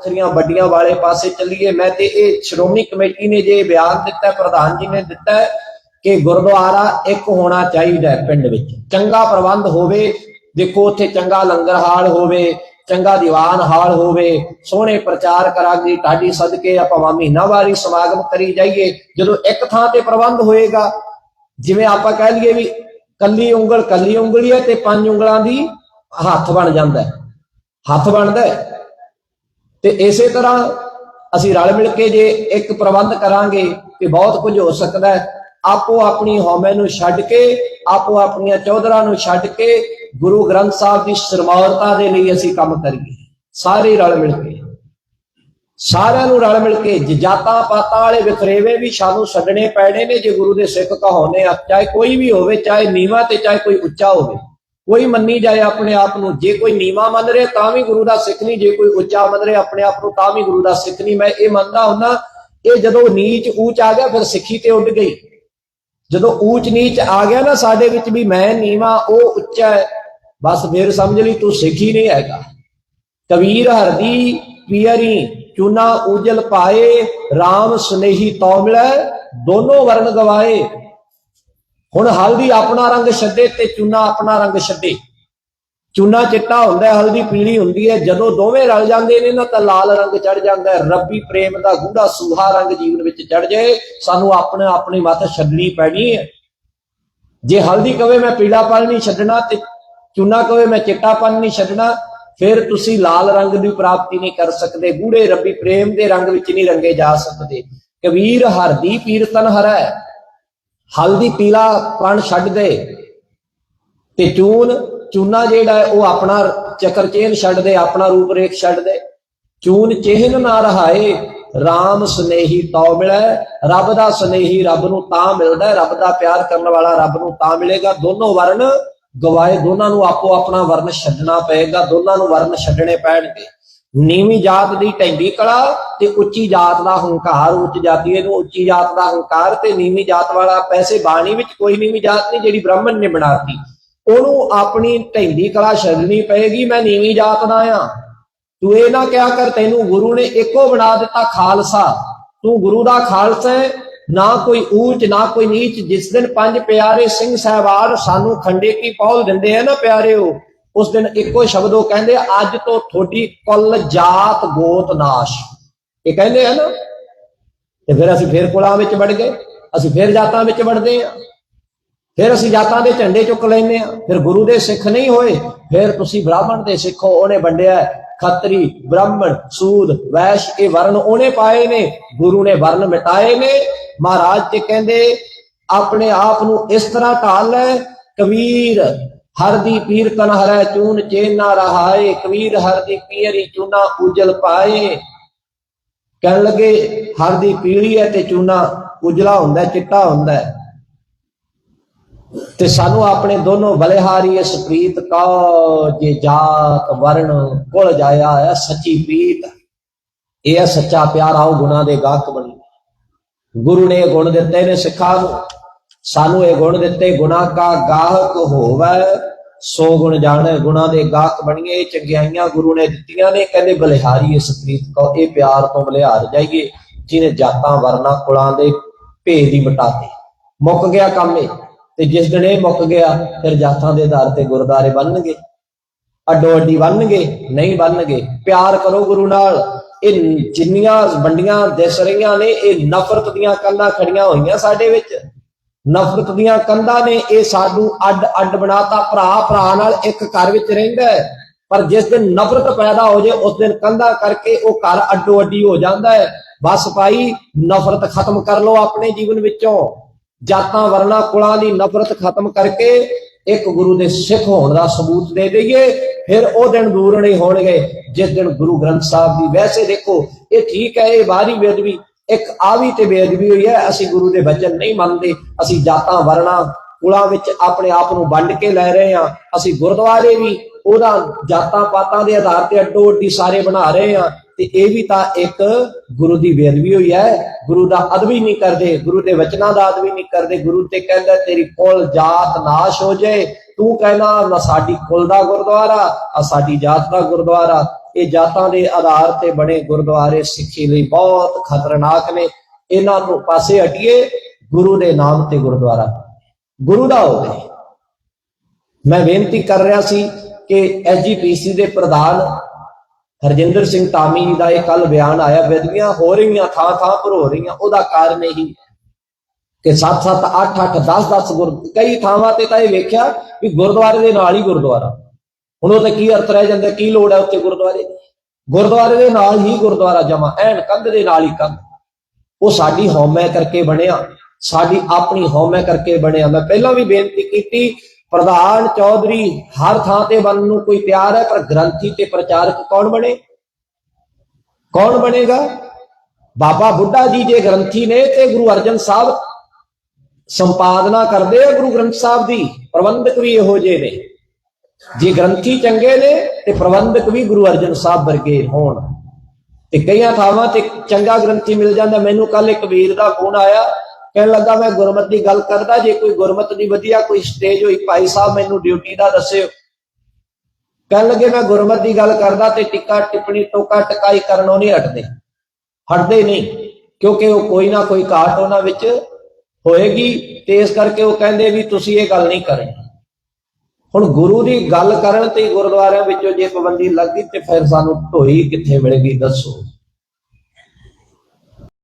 ਵੱਖਰੀਆਂ ਵੱਡੀਆਂ ਵਾਲੇ ਪਾਸੇ ਚੱਲੀਏ। ਮੈਂ ਤੇ ਇਹ ਸ਼੍ਰੋਮਣੀ ਕਮੇਟੀ ਨੇ ਜੇ ਬਿਆਨ ਦਿੱਤਾ, ਪ੍ਰਧਾਨ ਜੀ ਨੇ ਦਿੱਤਾ ਕਿ ਗੁਰਦੁਆਰਾ ਇੱਕ ਹੋਣਾ ਚਾਹੀਦਾ ਪਿੰਡ ਵਿੱਚ। ਚੰਗਾ ਪ੍ਰਬੰਧ ਹੋਵੇ, ਦੇਖੋ ਉੱਥੇ ਚੰਗਾ ਲੰਗਰ ਹਾਲ ਹੋਵੇ, ਚੰਗਾ ਦੀਵਾਨ ਹਾਲ ਹੋਵੇ, ਸੋਹਣੇ ਪ੍ਰਚਾਰ ਕਰਾਂਗੇ, ਢਾਡੀ ਸਦਕੇ ਆਪਾਂ ਮਹੀਨਾਵਾਰੀ ਸਮਾਗਮ ਕਰੀ ਜਾਈਏ। ਜਦੋਂ ਇੱਕ ਥਾਂ ਤੇ ਪ੍ਰਬੰਧ ਹੋਏਗਾ, ਜਿਵੇਂ ਆਪਾਂ ਕਹਿ ਲਈਏ ਵੀ ਕੱਲੀ ਉਂਗਲ ਕੱਲੀ ਉਂਗਲੀ ਹੈ ਤੇ ਪੰਜ ਉਂਗਲਾਂ ਦੀ ਹੱਥ ਬਣ ਜਾਂਦਾ ਹੱਥ ਬਣਦਾ ਹੈ। ਤੇ ਇਸੇ ਤਰ੍ਹਾਂ ਅਸੀਂ ਰਲ ਮਿਲ ਕੇ ਜੇ ਇੱਕ ਪ੍ਰਬੰਧ ਕਰਾਂਗੇ ਤੇ ਬਹੁਤ ਕੁਝ ਹੋ ਸਕਦਾ ਹੈ, ਆਪੋ ਆਪਣੀ ਹਉਮੈ ਨੂੰ ਛੱਡ ਕੇ, ਆਪੋ ਆਪਣੀਆਂ ਚੌਧਰਾਂ ਨੂੰ ਛੱਡ ਕੇ ਗੁਰੂ ਗ੍ਰੰਥ ਸਾਹਿਬ ਦੀ ਸਰਮੌਰਤਾ ਦੇ ਲਈ ਅਸੀਂ ਕੰਮ ਕਰੀਏ, ਸਾਰੇ ਰਲ ਮਿਲ ਕੇ। ਸਾਰਿਆਂ ਨੂੰ ਰਲ ਮਿਲ ਕੇ ਜ- ਜਾਤਾਂ ਪਾਤਾਂ ਵਾਲੇ ਵਿਖਰੇਵੇ ਵੀ ਸਾਨੂੰ ਛੱਡਣੇ ਪੈਣੇ ਨੇ ਜੇ ਗੁਰੂ ਦੇ ਸਿੱਖ ਕਹਾਉਨੇ ਆ, ਚਾਹੇ ਕੋਈ ਵੀ ਹੋਵੇ, ਚਾਹੇ ਨੀਵਾ ਤੇ ਚਾਹੇ ਕੋਈ ਉੱਚਾ ਹੋਵੇ। ਕੋਈ ਮੰਨੀ ਜਾਏ ਆਪਣੇ ਆਪ ਨੂੰ, ਜੇ ਕੋਈ ਨੀਵਾ ਮੰਨ ਰਿਹਾ, ਤਾਂ ਵੀ ਗੁਰੂ ਦਾ ਸਿੱਖ ਨਹੀਂ, ਜੇ ਕੋਈ ਉੱਚਾ ਮੰਨ ਰਿਹਾ ਆਪਣੇ ਆਪ ਨੂੰ, ਤਾਂ ਵੀ ਗੁਰੂ ਦਾ ਸਿੱਖ ਨਹੀਂ। ਮੈਂ ਇਹ ਮੰਨਦਾ ਹੁੰਦਾ, ਇਹ ਜਦੋਂ ਨੀਚ ਊਚ ਆ ਗਿਆ, ਫਿਰ ਸਿੱਖੀ ਤੇ ਉੱਡ ਗਈ। ਜਦੋਂ ਊਚ ਨੀਚ ਆ ਗਿਆ ਨਾ, ਸਾਡੇ ਵਿੱਚ ਵੀ ਮੈਂ ਨੀਵਾ, ਉਹ ਉੱਚਾ ਹੈ, ਬਸ ਫਿਰ ਸਮਝ ਲਈ ਤੂੰ ਸਿੱਖੀ ਨਹੀਂ ਹੈਗਾ। ਕਬੀਰ ਹਰਦੀ ਪੀਰੀ ਚੂਨਾ ਉਜਲ ਪਾਏ RAM ਸੁਨੇਹੀ ਤੋ ਮਿਲੈ ਦੋਨੋਂ ਵਰਨ ਗਵਾਏ। ਹੁਣ ਹਲਦੀ ਆਪਣਾ ਰੰਗ ਛੱਡੇ ਤੇ ਚੂਨਾ ਆਪਣਾ ਰੰਗ ਛੱਡੇ। ਚੂਨਾ ਚਿੱਟਾ ਹੁੰਦਾ ਹਲਦੀ ਪੀਲੀ ਹੁੰਦੀ ਹੈ। ਜਦੋਂ ਦੋਵੇਂ ਰਲ ਜਾਂਦੇ ਨੇ ਨਾ ਤਾਂ ਲਾਲ ਰੰਗ ਚੜ ਜਾਂਦਾ ਹੈ। ਰੱਬੀ ਪ੍ਰੇਮ ਦਾ ਗੂੜਾ ਸੂਹਾ ਰੰਗ ਜੀਵਨ ਵਿੱਚ ਚੜ ਜਾਏ, ਸਾਨੂੰ ਆਪਣੇ ਆਪਣੀ ਮੱਤ ਛੱਡਣੀ ਪੈਣੀ ਹੈ। ਜੇ ਹਲਦੀ ਕਵੇ ਮੈਂ ਪੀਲਾਪਨ ਨਹੀਂ ਛੱਡਣਾ ਤੇ ਚੂਨਾ ਕਵੇ ਮੈਂ ਚਿੱਟਾਪਨ ਨਹੀਂ ਛੱਡਣਾ, ਫਿਰ ਤੁਸੀਂ ਲਾਲ ਰੰਗ ਦੀ ਪ੍ਰਾਪਤੀ ਨਹੀਂ ਕਰ ਸਕਦੇ। ਗੂੜੇ ਰੱਬੀ ਪ੍ਰੇਮ ਦੇ ਰੰਗ ਵਿੱਚ ਨਹੀਂ ਰੰਗੇ ਜਾ ਸਕਦੇ। ਕਬੀਰ ਹਰਦੀ ਪੀਰਤਨ ਹਰੈ। ਹਲਦੀ ਪੀਲਾ ਪਣ ਛੱਡ ਦੇ। ਤੇ ਚੂਨ, ਚੂਨਾ ਜਿਹੜਾ ਹੈ, ਉਹ ਆਪਣਾ ਚੱਕਰ ਚੇਨ ਛੱਡ ਦੇ, ਆਪਣਾ ਰੂਪ ਰੇਖ ਛੱਡ ਦੇ। ਚੂਨ ਚਿਹਨ ਨਾ ਰਹਾਏ, ਰਾਮ ਸੁਨੇਹੀ ਤਉ ਮਿਲੈ, ਰੱਬ ਦਾ ਸੁਨੇਹੀ ਰੱਬ ਨੂੰ ਤਾਂ ਮਿਲਦਾ ਰੱਬ ਦਾ ਪਿਆਰ ਕਰਨ ਵਾਲਾ ਰੱਬ ਨੂੰ ਤਾਂ ਮਿਲੇਗਾ। ਦੋਨੋਂ ਵਰਨ ਗਵਾਏ, ਦੋਨਾਂ ਨੂੰ ਆਪੋ ਆਪਣਾ ਵਰਨ ਛੱਡਣਾ ਪਏਗਾ, ਦੋਨਾਂ ਨੂੰ ਵਰਨ ਛੱਡਣੇ ਪੈਣਗੇ। ਨੀਵੀਂ ਜਾਤ ਦੀ ਢੈਂਦੀ ਕਲਾ ਤੇ ਉੱਚੀ ਜਾਤ ਦਾ ਹੰਕਾਰ, ਉੱਚ ਜਾਤੀ ਨੂੰ ਉੱਚੀ ਜਾਤ ਦਾ ਹੰਕਾਰ ਤੇ ਨੀਵੀਂ ਜਾਤ ਵਾਲਾ ਪੈਸੇ ਬਾਣੀ ਵਿੱਚ ਕੋਈ ਨੀਵੀਂ ਜਾਤ ਨਹੀਂ ਜਿਹੜੀ ਬ੍ਰਾਹਮਣ ਨੇ ਬਣਾਤੀ ਉਹਨੂੰ ਆਪਣੀ ਢੈਂਦੀ ਕਲਾ ਛੱਡਣੀ ਪਏਗੀ, ਮੈਂ ਨੀਵੀਂ ਜਾਤ ਦਾ ਆ ਤੂੰ ਇਹ ਨਾ ਕਿਹਾ ਕਰ, ਤੈਨੂੰ ਗੁਰੂ ਨੇ ਇੱਕੋ ਬਣਾ ਦਿੱਤਾ ਖਾਲਸਾ। ਤੂੰ ਗੁਰੂ ਦਾ ਖਾਲਸਾ ਹੈ, ਨਾ ਕੋਈ ਊਚ, ਨਾ ਕੋਈ ਨੀਚ। ਜਿਸ ਦਿਨ ਪੰਜ ਪਿਆਰੇ ਸਿੰਘ ਸਹਿਬਾਨ ਸਾਨੂੰ ਖੰਡੇ ਕੀ ਪੌਲ ਦਿੰਦੇ ਆ ਨਾ ਪਿਆਰਿਓ? ਉਸ ਦਿਨ ਇੱਕੋ ਸ਼ਬਦ ਉਹ ਕਹਿੰਦੇ ਅੱਜ ਤੋਂ ਤੁਹਾਡੀ ਕੁੱਲ ਜਾਤ ਗੋਤ ਨਾਸ਼। ਇਹ ਕਹਿੰਦੇ ਆ ਨਾ ਤੇ ਫਿਰ ਅਸੀਂ ਫੇਰ ਕੁਲਾਂ ਵਿੱਚ ਵੜ ਗਏ ਅਸੀਂ ਫੇਰ ਜਾਤਾਂ ਵਿੱਚ ਵੜਦੇ ਆ। ਫਿਰ ਅਸੀਂ ਜਾਤਾਂ ਦੇ ਝੰਡੇ ਚੁੱਕ ਲੈਨੇ ਆ ਫਿਰ ਗੁਰੂ ਦੇ ਸਿੱਖ ਨਹੀਂ ਹੋਏ ਫਿਰ ਤੁਸੀਂ ਬ੍ਰਾਹਮਣ ਦੇ ਸਿੱਖੋ ਉਹਨੇ ਵੰਡਿਆ ਹੈ, ਖੱਤਰੀ ਬ੍ਰਾਹਮਣ ਸੂਦ ਵੈਸ਼ ਇਹ ਵਰਨ ਉਹਨੇ ਪਾਏ ਨੇ ਗੁਰੂ ਨੇ ਵਰਨ ਮਿਟਾਏ ਨੇ। ਮਹਾਰਾਜ ਤੇ ਕਹਿੰਦੇ ਆਪਣੇ ਆਪ ਨੂੰ ਇਸ ਤਰ੍ਹਾਂ ਢਾਲ ਲੈ ਕਬੀਰ ਹਰ ਦੀ ਪੀਰ ਤਨ ਹਰੈ ਚੂਨ ਚੇਨਾ ਰਹਾਏ, ਕਬੀਰ ਹਰ ਦੀ ਪੀਰੀ ਚੂਨਾ ਉਜਲ ਪਾਏ। ਕਹਿਣ ਲੱਗੇ, ਹਰ ਦੀ ਪੀਲੀ ਹੈ ਤੇ ਚੂਨਾ ਉਜਲਾ ਹੁੰਦਾ, ਚਿੱਟਾ ਹੁੰਦਾ ਤੇ ਸਾਨੂੰ ਆਪਣੇ ਦੋਨੋਂ ਬਲਿਹਾਰੀ ਇਸ ਪ੍ਰੀਤ ਕਾ ਜੇ ਜਾਤ ਵਰਣ ਕੁਲ ਜਾਇਆ ਹੈ, ਸੱਚੀ ਪ੍ਰੀਤ ਇਹ ਹੈ ਸੱਚਾ ਪਿਆਰ ਆਓ ਗੁਣਾ ਦੇ ਗਾਹਕ ਬਣੀ। ਗੁਰੂ ਨੇ ਗੁਣ ਦਿੱਤੇ ਨੇ ਸਿੱਖਾਂ ਨੂੰ। ਸਾਨੂੰ ਇਹ ਗੁਣ ਦਿੱਤੇ, ਗੁਣਾ ਕਾ ਗਾਹਕ ਹੋਵੇ, ਸੋ ਗੁਣ ਜਾਣੇ, ਗੁਣਾ ਦੇ ਗਾਹਕ ਬਣੀਏ, ਚੰਗਿਆਈਆਂ ਗੁਰੂ ਨੇ ਦਿੱਤੀਆਂ ਨੇ, ਕਹਿੰਦੇ ਬਲਿਹਾਰੀ ਇਸ ਪ੍ਰੀਤ ਕੋ, ਇਹ ਪਿਆਰ ਤੋਂ ਬਲਿਹਾਰ ਜਾਈਏ, ਜਿਹਨੇ ਜਾਤਾਂ ਵਰਨਾ ਕੁਲਾਂ ਦੇ ਭੇਦ ਹੀ ਮਿਟਾਤੇ। ਮੁੱਕ ਗਿਆ ਕੰਮ ਇਹ, ਤੇ ਜਿਸ ਦਿਨ ਇਹ ਮੁੱਕ ਗਿਆ, ਫਿਰ ਜਾਤਾਂ ਦੇ ਆਧਾਰ ਤੇ ਗੁਰਦਾਰੇ ਬਣਨਗੇ। ਅੱਡੋ ਅੱਡੀ ਬਣਨਗੇ, ਨਹੀਂ ਬਣਨਗੇ। ਪਿਆਰ ਕਰੋ ਗੁਰੂ ਨਾਲ। ਇਹ ਜਿੰਨੀਆਂ ਵੰਡੀਆਂ ਦਿਸ ਰਹੀਆਂ ਨੇ, ਇਹ ਨਫ਼ਰਤ ਦੀਆਂ ਕੰਧਾਂ ਖੜੀਆਂ ਹੋਈਆਂ ਸਾਡੇ ਵਿੱਚ। ਨਫ਼ਰਤ ਦੀਆਂ ਕੰਧਾਂ ਨੇ ਇਹ ਸਾਨੂੰ ਅੱਡ ਅੱਡ ਬਣਾਤਾ। ਭਰਾ ਭਰਾ ਨਾਲ ਇੱਕ ਘਰ ਵਿੱਚ ਰਹਿੰਦਾ ਹੈ, ਪਰ ਜਿਸ ਦਿਨ ਨਫ਼ਰਤ ਪੈਦਾ ਹੋ ਜੇ, ਉਸ ਦਿਨ ਕੰਧਾਂ ਕਰਕੇ ਉਹ ਘਰ ਅੱਡੋ ਅੱਡੀ ਹੋ ਜਾਂਦਾ ਹੈ। ਬਸ ਭਾਈ, ਨਫ਼ਰਤ ਖਤਮ ਕਰ ਲਓ ਆਪਣੇ ਜੀਵਨ ਵਿੱਚੋਂ। ਜਾਤਾਂ ਵਰਨਾ ਕੁਲਾਂ ਦੀ ਨਫ਼ਰਤ ਖਤਮ ਕਰਕੇ ਇੱਕ ਗੁਰੂ ਦੇ ਸਿੱਖ ਹੋਣ ਦਾ ਸਬੂਤ ਦੇ ਦਈਏ, ਫਿਰ ਉਹ ਦਿਨ ਦੂਰ ਨਹੀਂ ਹੋਣਗੇ। ਜਿਸ ਦਿਨ ਗੁਰੂ ਗ੍ਰੰਥ ਸਾਹਿਬ ਦੀ ਵੈਸੇ ਦੇਖੋ, ਇਹ ਠੀਕ ਹੈ, ਇਹ ਬਾਹਰੀ ਬੇਅਦਬੀ ਇੱਕ ਆ ਤੇ ਬੇਅਦਬੀ ਹੋਈ ਹੈ, ਅਸੀਂ ਗੁਰੂ ਦੇ ਵਚਨ ਨਹੀਂ ਮੰਨਦੇ, ਅਸੀਂ ਜਾਤਾਂ ਵਰਨਾ ਕੁਲਾਂ ਵਿੱਚ ਆਪਣੇ ਆਪ ਨੂੰ ਵੰਡ ਕੇ ਲੈ ਰਹੇ ਹਾਂ, ਅਸੀਂ ਗੁਰਦੁਆਰੇ ਵੀ ਉਹਦਾ ਜਾਤਾਂ ਪਾਤਾਂ ਦੇ ਆਧਾਰ ਤੇ ਅੱਡੋ ਅੱਡੀ ਸਾਰੇ ਬਣਾ ਰਹੇ ਹਾਂ, ਤੇ ਇਹ ਵੀ ਤਾਂ ਇੱਕ ਗੁਰੂ ਦੀ ਬੇਅਦਬੀ ਹੋਈ ਹੈ, ਗੁਰੂ ਦਾ ਅਦਬ ਹੀ ਨਹੀਂ ਕਰਦੇ, ਗੁਰੂ ਦੇ ਵਚਨਾਂ ਦਾ ਅਦਬ ਹੀ ਨਹੀਂ ਕਰਦੇ, ਗੁਰੂ ਤੇ ਕਹਿੰਦਾ, ਤੇਰੀ ਕੁਲ ਜਾਤ ਨਾਸ਼ ਹੋ ਜਾਏ, ਤੂੰ ਕਹਿਣਾ, ਨਾ ਸਾਡੀ ਕੁਲ ਦਾ ਗੁਰਦੁਆਰਾ ਆ ਸਾਡੀ ਜਾਤ ਦਾ ਗੁਰਦੁਆਰਾ। ਇਹ ਜਾਤਾਂ ਦੇ ਆਧਾਰ ਤੇ ਬਣੇ ਗੁਰਦੁਆਰੇ ਸਿੱਖੀ ਲਈ ਬਹੁਤ ਖਤਰਨਾਕ ਨੇ। ਇਹਨਾਂ ਤੋਂ ਪਾਸੇ ਹਟੀਏ, ਗੁਰੂ ਦੇ ਨਾਮ ਤੇ ਗੁਰਦੁਆਰਾ। ਗੁਰੂ ਦਾ ਹੋਵੇ ਮੈਂ ਬੇਨਤੀ ਕਰ ਰਿਹਾ ਸੀ ਕਿ ਐਸਜੀਪੀਸੀ ਦੇ ਪ੍ਰਧਾਨ ਹਰਜਿੰਦਰ ਸਿੰਘ ਤਾਮੀ ਜੀ ਦਾ ਇਹ ਕੱਲ ਬਿਆਨ ਆਇਆ। ਬੇਦਬੀਆਂ ਹੋ ਰਹੀਆਂ ਥਾਂ ਥਾਂ ਪਰ ਹੋ ਰਹੀਆਂ। ਉਹਦਾ ਕਾਰਨ ਇਹੀ ਕਿ 7 7 8 8 10 10 ਗੁਰ, ਕਈ ਥਾਵਾਂ ਤੇ ਤਾਂ ਇਹ ਵੇਖਿਆ ਵੀ ਗੁਰਦੁਆਰੇ ਦੇ ਨਾਲ ਹੀ ਗੁਰਦੁਆਰਾ। ਹੁਣ ਉਹ ਤੇ ਕੀ ਅਰਥ ਰਹਿ ਜਾਂਦਾ, ਕੀ ਲੋੜ ਹੈ ਉੱਥੇ ਗੁਰਦੁਆਰੇ? ਗੁਰਦੁਆਰੇ ਦੇ ਨਾਲ ਹੀ ਗੁਰਦੁਆਰਾ ਜਮਾ ਐਨ ਕੰਧ ਦੇ ਨਾਲ ਹੀ ਕੰਧ। ਉਹ ਸਾਡੀ ਹਉਮੈ ਕਰਕੇ ਬਣਿਆ, ਸਾਡੀ ਆਪਣੀ ਹਉਮੈ ਕਰਕੇ ਬਣਿਆ। ਮੈਂ ਪਹਿਲਾਂ ਵੀ ਬੇਨਤੀ ਕੀਤੀ, ਪ੍ਰਧਾਨ ਚੌਧਰੀ ਹਰ ਥਾਂ ਤੇ ਬਣਨ ਨੂੰ ਕੋਈ ਤਿਆਰ ਹੈ, ਪਰ ਗ੍ਰੰਥੀ ਤੇ ਪ੍ਰਚਾਰਕ ਕੌਣ ਬਣੇ? ਕੌਣ ਬਣੇਗਾ? ਬਾਬਾ ਬੁੱਢਾ ਜੀ ਜੇ ਗ੍ਰੰਥੀ ਨੇ, ਤੇ ਗੁਰੂ ਅਰਜਨ ਸਾਹਿਬ ਸੰਪਾਦਨਾ ਕਰਦੇ ਆ ਗੁਰੂ ਗ੍ਰੰਥ ਸਾਹਿਬ ਦੀ। ਪ੍ਰਬੰਧਕ ਵੀ ਇਹੋ ਜਿਹੇ ਨੇ। ਜੇ ਗ੍ਰੰਥੀ ਚੰਗੇ ਨੇ ਤੇ ਪ੍ਰਬੰਧਕ ਵੀ ਗੁਰੂ ਅਰਜਨ ਸਾਹਿਬ ਵਰਗੇ ਹੋਣ। ਤੇ ਕਈਆਂ ਥਾਵਾਂ ਤੇ ਚੰਗਾ ਗ੍ਰੰਥੀ ਮਿਲ ਜਾਂਦਾ। ਮੈਨੂੰ ਕੱਲ ਇੱਕ ਵੀਰ ਦਾ ਫੋਨ ਆਇਆ। ਕਹਿਣ ਲੱਗਾ, ਮੈਂ ਗੁਰਮਤ ਦੀ ਗੱਲ ਕਰਦਾ। ਜੇ ਕੋਈ ਗੁਰਮਤ ਦੀ ਵਧੀਆ ਕੋਈ ਸਟੇਜ ਹੋਈ, ਭਾਈ ਸਾਹਿਬ ਮੈਨੂੰ ਡਿਊਟੀ ਦਾ ਦੱਸਿਓ। ਕਹਿਣ ਲੱਗੇ, ਮੈਂ ਗੁਰਮਤ ਦੀ ਗੱਲ ਕਰਦਾ ਤੇ ਟਿੱਕਾ ਟਿੱਪਣੀ ਟੋਕਾ ਟਕਾਈ ਕਰਨੋਂ ਨਹੀਂ ਹਟਦੇ। ਹਟਦੇ ਨਹੀਂ, ਕਿਉਂਕਿ ਉਹ ਕੋਈ ਨਾ ਕੋਈ ਘਾਟ ਉਹਨਾਂ ਵਿੱਚ ਹੋਏਗੀ ਤੇ ਇਸ ਕਰਕੇ ਉਹ ਕਹਿੰਦੇ ਵੀ ਤੁਸੀਂ ਇਹ ਗੱਲ ਨਹੀਂ ਕਰਨੀ। ਹੁਣ ਗੁਰੂ ਦੀ ਗੱਲ ਕਰਨ ਤੇ ਗੁਰਦੁਆਰਿਆਂ ਵਿੱਚੋਂ ਜੇ ਪਾਬੰਦੀ ਲੱਗੀ ਤੇ ਫਿਰ ਸਾਨੂੰ ਢੋਈ ਕਿੱਥੇ ਮਿਲੇਗੀ ਦੱਸੋ।